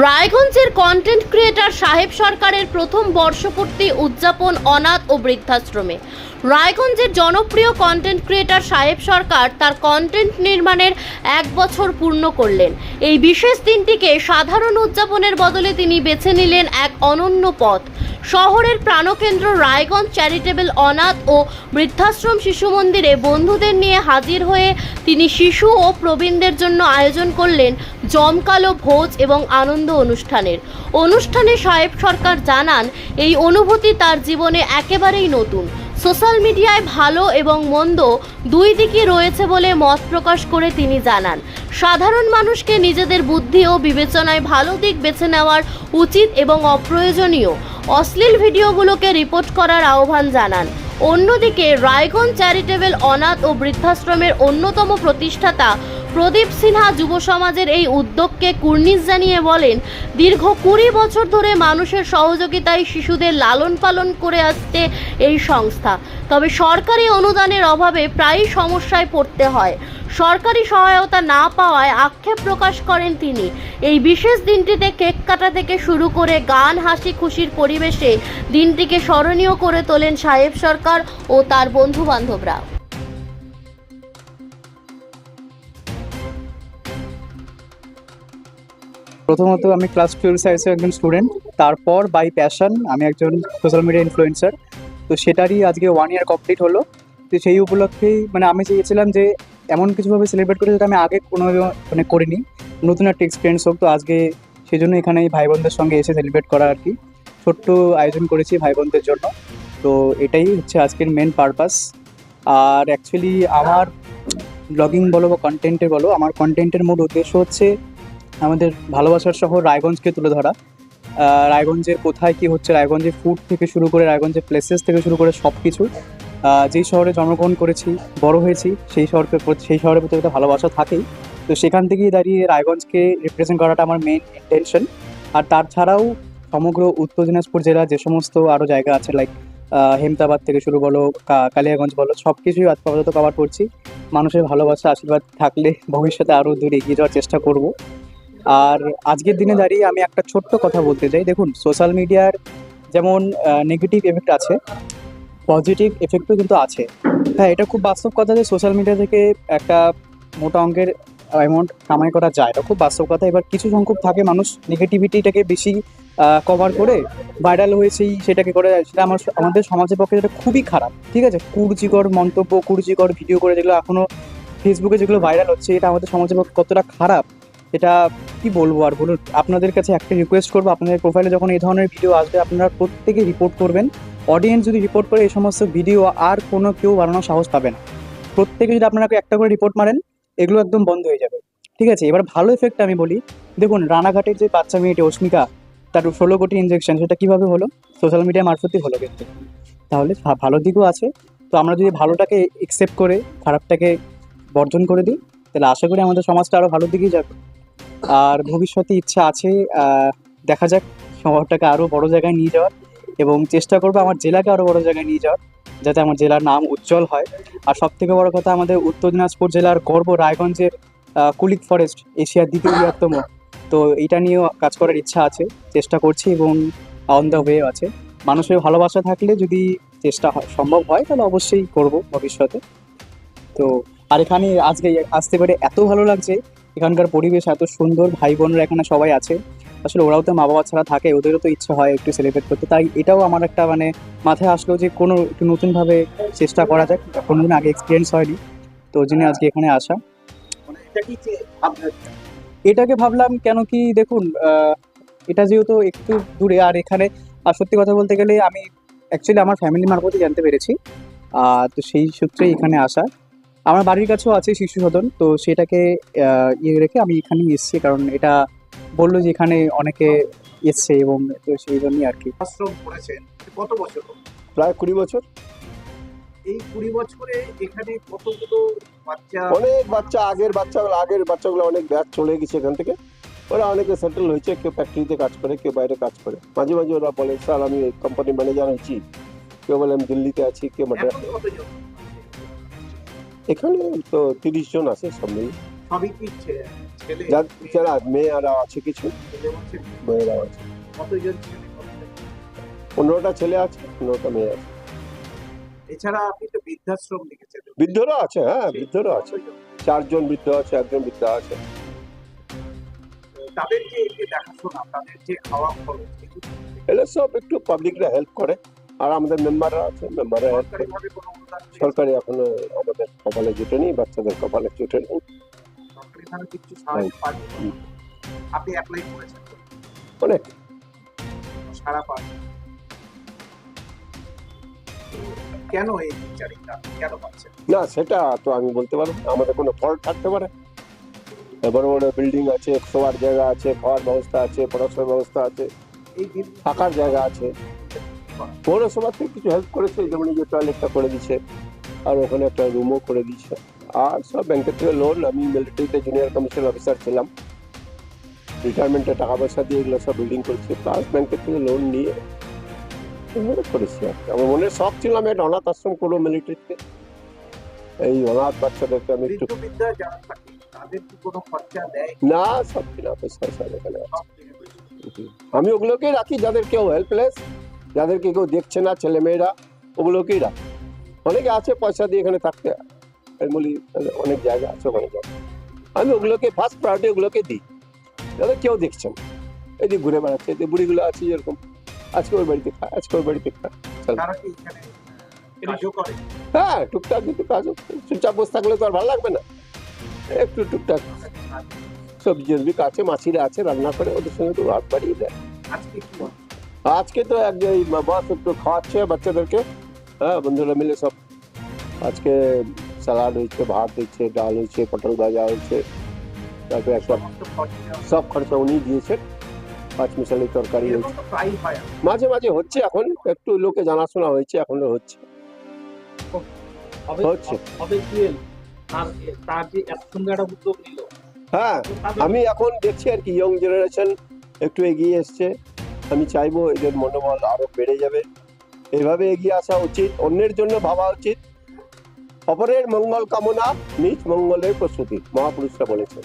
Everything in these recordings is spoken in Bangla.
রায়গঞ্জের কন্টেন্ট ক্রিয়েটর সাহেব সরকারের প্রথম বর্ষপূর্তি উদযাপন অনাথ ও বৃদ্ধাশ্রমে। রায়গঞ্জের জনপ্রিয় কন্টেন্ট ক্রিয়েটর সাহেব সরকার তার কন্টেন্ট নির্মাণের এক বছর পূর্ণ করলেন। এই বিশেষ দিনটিকে সাধারণ উদযাপনের বদলে তিনি বেছে নিলেন এক অনন্য পথ। শহরের প্রাণকেন্দ্র রায়গঞ্জ চ্যারিটেবল অনাথ ও বৃদ্ধাশ্রম শিশু মন্দিরে বন্ধুদের নিয়ে হাজির হয়ে তিনি শিশু ও প্রবীণদের জন্য আয়োজন করলেন জমকালো ভোজ এবং আনন্দ অনুষ্ঠানের। অনুষ্ঠানে সাহেব সরকার জানান, এই অনুভূতি তার জীবনে একেবারেই নতুন। সোশ্যাল মিডিয়ায় ভালো এবং মন্দ দুই দিকই রয়েছে বলে মত প্রকাশ করে তিনি জানান। সাধারণ মানুষকে নিজেদের বুদ্ধি ও বিবেচনায় ভালো দিক বেছে নেওয়ার উচিত এবং অপ্রয়োজনীয়। অশ্লীল ভিডিওগুলোকে রিপোর্ট করার আহ্বান জানান। অন্যদিকে, রায়গঞ্জ চ্যারিটেবল অনাথ ও বৃদ্ধাশ্রমের অন্যতম প্রতিষ্ঠাতা প্রদীপ সিনহা যুব সমাজের এই উদ্যোগকে কুর্নিশ জানিয়ে বলেন, দীর্ঘ কুড়ি বছর ধরে মানুষের সহযোগিতায় শিশুদের লালন পালন করে আসছে এই সংস্থা। তবে সরকারি অনুদানের অভাবে প্রায়ই সমস্যায় পড়তে হয়। সরকারি সহায়তা না পাওয়ায় আক্ষেপ প্রকাশ করেন তিনি। এই বিশেষ দিনটিতে কেক কাটা থেকে শুরু করে গান, হাসি খুশির পরিবেশে দিনটিকে স্মরণীয় করে তোলেন সাহেব সরকার ও তার বন্ধু বান্ধবরা প্রথমত আমি ক্লাস টুয়েলভ সায়েন্সের একজন স্টুডেন্ট তারপর বাই প্যাশন আমি একজন সোশ্যাল মিডিয়া ইনফ্লুয়েন্সার তো সেটারই আজকে ওয়ান ইয়ার কমপ্লিট হলো। তো সেই উপলক্ষেই মানে আমি চেয়েছিলাম যে এমন কিছুভাবে সেলিব্রেট করে যেটা আমি আগে কোনো মানে করিনি। নতুন একটা এক্সপিরিয়েন্স হোক, তো আজকে সেই জন্য এখানে ভাই বোনদের সঙ্গে এসে সেলিব্রেট করা আর কি। ছোট্ট আয়োজন করেছি ভাই বোনদের জন্য। তো এটাই হচ্ছে আজকের মেন পারপাস আর অ্যাকচুয়ালি আমার ব্লগিং বলো বা কন্টেন্টে বলো, আমার কন্টেন্টের মূল উদ্দেশ্য হচ্ছে আমাদের ভালোবাসার শহর রায়গঞ্জকে তুলে ধরা। রায়গঞ্জের কোথায় কি হচ্ছে রায়গঞ্জের ফুড থেকে শুরু করে রায়গঞ্জের প্লেসেস থেকে শুরু করে সব কিছু যেই শহরে জন্মগ্রহণ করেছি, বড় হয়েছি, সেই শহরকে, সেই শহরের প্রতি একটা ভালোবাসা থাকেই। তো সেখান থেকেই দাঁড়িয়ে রায়গঞ্জকে রিপ্রেজেন্ট করাটা আমার মেন ইন্টেনশন আর তার ছাড়াও সমগ্র উত্তর দিনাজপুর জেলার যে সমস্ত আরও জায়গা আছে লাইক হেমতাবাদ থেকে শুরু বলো কালিয়াগঞ্জ বলো সব কিছুই আজ কভার করছি। মানুষের ভালোবাসা, আশীর্বাদ থাকলে ভবিষ্যতে আরও দূর এগিয়ে যাওয়ার চেষ্টা করব। আর আজকের দিনে দাঁড়িয়ে আমি একটা ছোট্ট কথা বলতে চাই। দেখুন সোশ্যাল মিডিয়ার যেমন নেগেটিভ এফেক্ট আছে পজিটিভ এফেক্টও কিন্তু আছে। হ্যাঁ এটা খুব বাস্তব কথা যে সোশ্যাল মিডিয়া থেকে একটা মোটা অঙ্কের অ্যামাউন্ট কামাই করা যায়। এটা খুব বাস্তব কথা। এবার কিছু সংখ্যক থাকে মানুষ নেগেটিভিটিটাকে বেশি কভার করে ভাইরাল হয়েছেই সেটাকে করে। সেটা আমার, আমাদের সমাজের পক্ষে যেটা খুবই খারাপ। ঠিক আছে? কুরুচিকর মন্তব্য, কুরুচিকর ভিডিও করে যেগুলো এখনও ফেসবুকে যেগুলো ভাইরাল হচ্ছে, এটা আমাদের সমাজের পক্ষে কতটা খারাপ, এটা কি বলব আর বলুন, আপনাদের কাছে একটা রিকোয়েস্ট করব, আপনাদের প্রোফাইলে যখন এই ধরনের ভিডিও আসবে, আপনারা প্রত্যেকে রিপোর্ট করবেন। অডিয়েন্স যদি রিপোর্ট করে, এই সমস্ত ভিডিও আর কোনো কেউ বানানোর সাহস পাবে না। প্রত্যেকে যদি আপনারা একটা করে রিপোর্ট মারেন, এগুলো একদম বন্ধ হয়ে যাবে। ঠিক আছে, এবার ভালো এফেক্ট আমি বলি। দেখুন, রানাঘাটের যে বাচ্চা মেয়েটি অস্মিকা তার ষোলো কোটি ইনজেকশন সেটা কীভাবে হলো? সোশ্যাল মিডিয়া মারফতই হলো কিন্তু। তাহলে ভালো দিকও আছে। তো আমরা যদি ভালোটাকে একসেপ্ট করে, খারাপটাকে বর্জন করে দিই, তাহলে আশা করি আমাদের সমাজটা আরও ভালোর দিকেই যাবে। আর ভবিষ্যতে ইচ্ছা আছে দেখা যাক শহরটাকে আরও বড় জায়গায় নিয়ে যাওয়ার। এবং চেষ্টা করব আমার জেলাকে আরও বড় জায়গায় নিয়ে যাওয়ার, যাতে আমার জেলার নাম উজ্জ্বল হয়। আর সব থেকে বড় কথা আমাদের উত্তর দিনাজপুর জেলার গর্ব, রায়গঞ্জের কুলিক ফরেস্ট, এশিয়ার দ্বিতীয় বৃহত্তম। তো এটা নিয়েও কাজ করার ইচ্ছা আছে, চেষ্টা করছি এবং অন দ্য ওয়ে আছে। মানুষের ভালোবাসা থাকলে যদি চেষ্টা হয়, সম্ভব হয়, তাহলে অবশ্যই করব ভবিষ্যতে। তো, আর এখানে আজকে আসতে পেরে এত ভালো লাগছে এখানকার পরিবেশ এত সুন্দর ভাই বোনরা এখানে সবাই আছে। আসলে ওরাও তো মা বাবা ছাড়া থাকে, ওদেরও তো ইচ্ছা হয় একটু সেলিব্রেট করতে। তাই এটাও আমার একটা মানে মাথায় আসলো যে কোনো একটু নতুনভাবে চেষ্টা করা যাক। কোনোদিন আগে এক্সপিরিয়েন্স হয়নি। তো ওই জন্য আজকে এখানে আসা। এটাকে ভাবলাম কেন কি দেখুন এটা যেহেতু একটু দূরে, আর এখানে, আর সত্যি কথা বলতে গেলে আমি অ্যাকচুয়ালি আমার ফ্যামিলি মারফতই জানতে পেরেছি। তো সেই সূত্রেই এখানে আসা। আমার বাড়ির কাছেও আছে শিশু সদন তো সেটাকে ইয়ে রেখে আমি এখানেই এসেছি কারণ এটা বলল যে এখানে অনেকে এসছে এবং তো সেই জন্যই আর কি। আশ্রম করেছেন কত বছর প্রায় কুড়ি বছর। এই কুড়ি বছরে এখানে কতগুলো বাচ্চা? অনেক বাচ্চা আগের বাচ্চাগুলো আগের বাচ্চাগুলো অনেক ব্যাচ চলে গেছে এখান থেকে। ওরা অনেকে সেটেল হয়েছে কেউ ফ্যাক্টরিতে কাজ করে কেউ বাইরে কাজ করে। মাঝে মাঝে ওরা বলে স্যার আমি এই কোম্পানির ম্যানেজার হয়েছি কেউ বলে আমি দিল্লিতে আছি কেউ মাদ্রাস এখন তো তিরিশ জন আছে সব মিলিয়ে সবই কি ছেলে? যার যারা মেয়েরা আছে কিছু ছেলে আছে। কতজন ছেলে? পনেরোটা ছেলে আছে পনেরোটা মেয়ে আছে। এছাড়া আপনি তো বৃদ্ধাশ্রম লিখেছেন। বৃদ্ধরা আছে হ্যাঁ বৃদ্ধরা আছে। চারজন বৃদ্ধ আছে একজন বৃদ্ধ আছে। তাদের যে এই দেখাশোনা তাদের যে খাওয়া খরচ এগুলো এগুলো সব একটু পাবলিকরা হেল্প করে। আর আমাদের মেম্বাররা আছে মেম্বাররা? সরকারি এখনও আমাদের কপালে জুটে নেই বাচ্চাদের কপালে জুটে। আপনি অ্যাপ্লাই করেছেন? অনেক। সারা পান কেন এই বিচারিতা কেন পাচ্ছেন না সেটা তো আমি বলতে পারব। আমাদের কোনো ফল্ট থাকতে পারে। বড় বড় বিল্ডিং আছে শোয়ার জায়গা আছে খাওয়ার ব্যবস্থা আছে পড়াশোনার ব্যবস্থা আছে থাকার জায়গা আছে। পৌরসভা থেকে কিছু হেল্প করেছে যেমন যে টয়লেটটা করে দিচ্ছে আর ওখানে একটা রুমও করে দিচ্ছে আর সব ব্যাংকের থেকে লোন আমি মিলিটারিতে জুনিয়র কমিশন অফিসার ছিলাম রিটায়ারমেন্টে টাকা পয়সা দিয়ে এগুলো সব বিল্ডিং করছি প্লাস ব্যাংকের থেকে লোন নিয়ে এভাবে করেছি আর কি। আমার মনের শখ ছিল আমি একটা অনাথ আশ্রম করব মিলিটারিতে এই অনাথ বাচ্চাদেরকে আমি একটু বৃদ্ধ যারা থাকে তাদের কি কোনো খরচা দেয় না সব কিনা পয়সা সব এখানে আছে। সব থেকে বেশি। আমি ওগুলোকেই রাখি যাদের কেউ হেল্পলেস যাদেরকে কেউ দেখছে না ছেলে মেয়েরা ওগুলোকেই রাখি। অনেকে আছে পয়সা দিয়ে এখানে থাকতে। আমি বলি অনেক জায়গা আছে ওখানে আমি ওগুলোকে ফার্স্ট প্রায়োরিটি ওগুলোকে দিই। যাদের কেউ দেখছে না। এদিকে ঘুরে বেড়াচ্ছে এদিকে বুড়িগুলো আছে যেরকম আজকে ওই বাড়িতে খা আজকে ওই বাড়িতে করে? হ্যাঁ টুকটাক কিন্তু কাজ চুপচাপ বসে থাকলে তো আর ভালো লাগবে না। একটু টুকটাক সবজি টবজি কাছে মাছিরা আছে রান্না করে ওদের সঙ্গে তো রাত বাড়িয়ে দেয়। আজকে আজকে তো এক বস একটু খাওয়াচ্ছে বাচ্চাদেরকে। হ্যাঁ বন্ধুরা মিলে সব আজকে স্যালাড হয়েছে ভাত হয়েছে ডাল হয়েছে পটল ভাজা হয়েছে। তারপরে সব সব খরচা উনি দিয়েছেন। পাঁচ মিশালি তরকারি হয়েছে। হয়। মাঝে মাঝে হচ্ছে এখন একটু লোকে জানাশোনা হয়েছে এখনও হচ্ছে। হচ্ছে। হ্যাঁ আমি এখন দেখছি আর কি ইয়ং জেনারেশন একটু এগিয়ে এসছে। আমি চাইব এদের মনোবল আরও বেড়ে যাবে এভাবে এগিয়ে আসা উচিত অন্যের জন্য ভাবা উচিত অপরের মঙ্গল কামনা নিজ মঙ্গলের প্রস্তুতি মহাপুরুষরা বলেছেন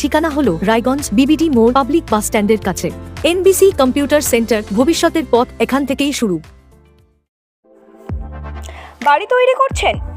ঠিকানা হলো রায়গঞ্জ বিবিডি মোড় পাবলিক বাস স্ট্যান্ডের কাছে। এনবিসি কম্পিউটার সেন্টার ভবিষ্যতের পথ, এখান থেকেই শুরু। বাড়ি তৈরি করছেন?